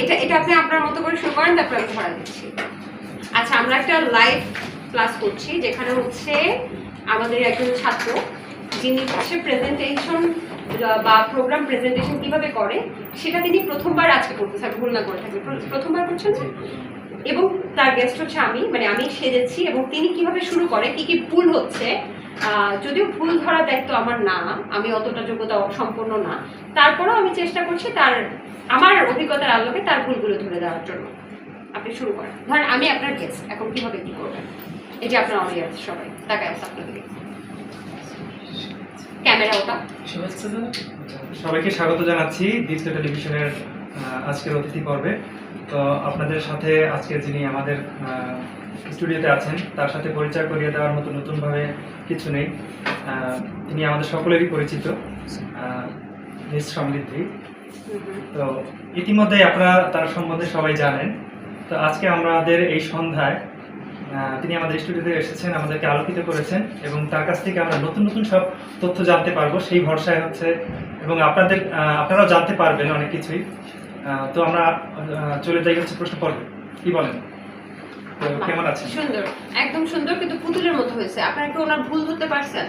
এটা এটা আপনি আপনার মতো করে শুরু করেন তারপর আমি ধরা দিচ্ছি। আচ্ছা আমরা একটা লাইভ ক্লাস করছি যেখানে হচ্ছে আমাদের একজন ছাত্র যিনি হচ্ছে প্রেজেন্টেশন বা প্রোগ্রাম প্রেজেন্টেশন কীভাবে করে সেটা তিনি প্রথমবার আজকে করতেছে আমি ভুল না করে থাকি। প্রথমবার করছেন? এবং তার গেস্ট হচ্ছে আমি মানে আমি সেজেছি এবং তিনি কীভাবে শুরু করে কি কি ভুল হচ্ছে যদিও ভুল ধরা দায়িত্ব আমার না, আমি অতটা যোগ্যতা সম্পন্ন না। তারপরেও আমি চেষ্টা করছি তার, আমার অভিজ্ঞতার আলোকে তার ভুলগুলো ধরে দেওয়ার জন্য। আপনি শুরু করেন। ধরেন আমি আপনার গেস্ট এখন কীভাবে কি করবেন? এই যে আপনার অডিয়েন্স সবাই, তাকায় আছে আপনার দিকে। ক্যামেরা ওটা। সবাইকে স্বাগত জানাচ্ছি দীপ্ত টেলিভিশনের আজকের অতিথি পর্বে। তো আপনাদের সাথে আজকে যিনি আমাদের স্টুডিওতে আছেন, তার সাথে পরিচয় করিয়ে দেওয়ার মতো নতুনভাবে কিছু নেই। তিনি আমাদের সকলেরই পরিচিত মিস সমৃদ্ধি। তো ইতিমধ্যে আপনারা তার সম্বন্ধে সবাই জানেন। তো আজকে আমাদের এই সন্ধ্যায় তিনি আমাদের স্টুডিওতে এসেছেন, আমাদেরকে আলোকিত করেছেন এবং তার কাছ থেকে আমরা নতুন নতুন সব তথ্য জানতে পারব। সেই ভরসায় হচ্ছে এবং আপনাদের আপনারাও জানতে পারবেন অনেক কিছুই। তো আমরা চলে যাই হচ্ছে প্রশ্ন পর্বে। কি বলেন? কেমন আছেন? সুন্দর, একদম সুন্দর কিন্তু পুতুলের মতো হয়েছে। আপনারা কি ওনার ভুল ধরতে পারছেন?